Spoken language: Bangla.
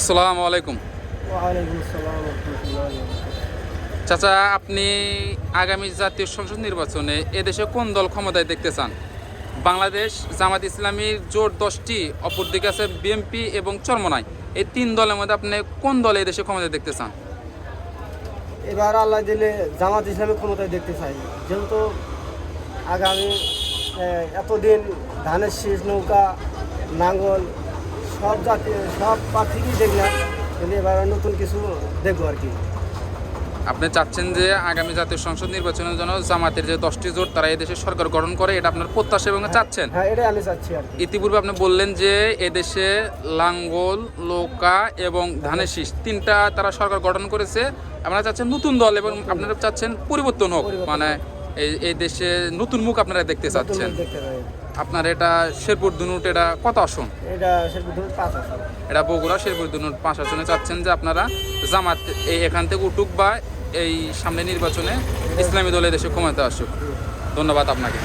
আসসালামু আলাইকুম। চাচা আপনি আগামী জাতীয় সংসদ নির্বাচনে এদেশে কোন দল ক্ষমতায় দেখতে চান? বাংলাদেশ জামাত ইসলামীর জোট দশটি অপরদিকে আছে বিএনপি এবং চরমনাই। এই তিন দলের মধ্যে আপনি কোন দল এদেশে ক্ষমতায় দেখতে চান? এবার আল্লাহ দিলে জামাত ইসলামী ক্ষমতায় দেখতে চাই। যেহেতু আগামী এতদিন ধানের শীষ নৌকা নাঙ্গল সব জাতি সব প্রার্থীকেই দেখলাম। কিন্তু এবার নতুন কিছু দেখব আর কি। আপনি চাচ্ছেন যে আগামী জাতীয় সংসদ নির্বাচনের জন্য জামাতের যে দশটি জোট তারা এদেশে সরকার গঠন করে এটা আপনার প্রত্যাশা এবং চাচ্ছেন? হ্যাঁ এটাই আমি চাচ্ছি আর ইতিপূর্বে আপনি বললেন যে এদেশে লাঙ্গল নৌকা এবং ধানের শীষ তিনটা তারা সরকার গঠন করেছে। আপনারা চাচ্ছেন নতুন দল এবং আপনারা চাচ্ছেন পরিবর্তন হোক। মানে এই দেশে নতুন মুখ আপনারা দেখতে চাচ্ছেন। আপনার এটা শেরপুর দুনুট এটা কত আসন? এটা পাঁচ বগুড়া শেরপুর দুনুট পাঁচ আসনে চাচ্ছেন যে আপনারা জামাত এই এখান থেকে উঠুক বা এই সামনে নির্বাচনে ইসলামী দলের দেশে ক্ষমতা আসুক। ধন্যবাদ আপনাকে।